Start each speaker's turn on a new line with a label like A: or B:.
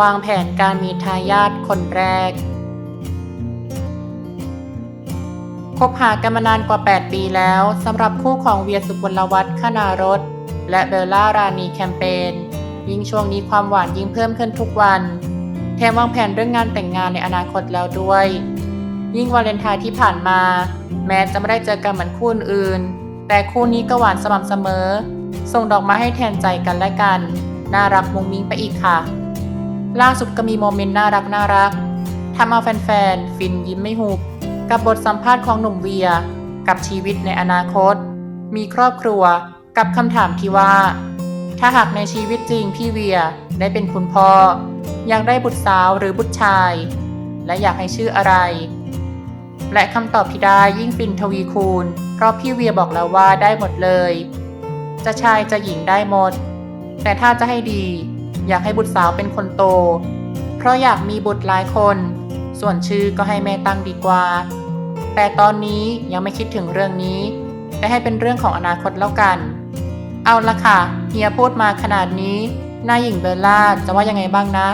A: วางแผนการมีทายาทคนแรก คบหากันมานานกว่า 8 ปีแล้วสำหรับคู่ของเวียสุกลวัฒน์ขนารสและเบลล่ารานีแคมเปญยิ่งช่วงนี้ความหวานยิ่งเพิ่มขึ้นทุกวัน แถมวางแผนเรื่องงานแต่งงานในอนาคตแล้วด้วย ยิ่งวาเลนไทน์ที่ผ่านมา แม้จะไม่ได้เจอกันเหมือนคู่อื่น แต่คู่นี้ก็หวานสม่ำเสมอ ส่งดอกไม้ให้แทนใจกันและกัน น่ารักมุงมิ้งไปอีกค่ะ ล่าสุดก็มีโมเมนต์น่ารักน่ารักทำเอาแฟนๆ ฟินยิ้มไม่หุบ กับบทสัมภาษณ์ของหนุ่มเวีย กับชีวิตในอนาคต มีครอบครัวกับคำถามที่ว่า ถ้าหากในชีวิตจริงพี่เวียได้เป็นคุณพ่อ อยากได้บุตรสาวหรือบุตรชาย และอยากให้ชื่ออะไร และคำตอบที่ได้ยิ่งฟินทวีคูณ เพราะพี่เวียบอกแล้วว่าได้หมดเลย จะชายจะหญิงได้หมด แต่ถ้าจะให้ดี อยากให้บุตรสาวเป็นคนโต เพราะอยากมีบุตรหลายคน ส่วนชื่อก็ให้แม่ตั้งดีกว่า แต่ตอนนี้ยังไม่คิดถึงเรื่องนี้ แต่ให้เป็นเรื่องของอนาคตแล้วกัน เอาละค่ะเฮียพูดมาขนาดนี้นายหญิงเบลล่าจะว่ายังไงบ้างนะ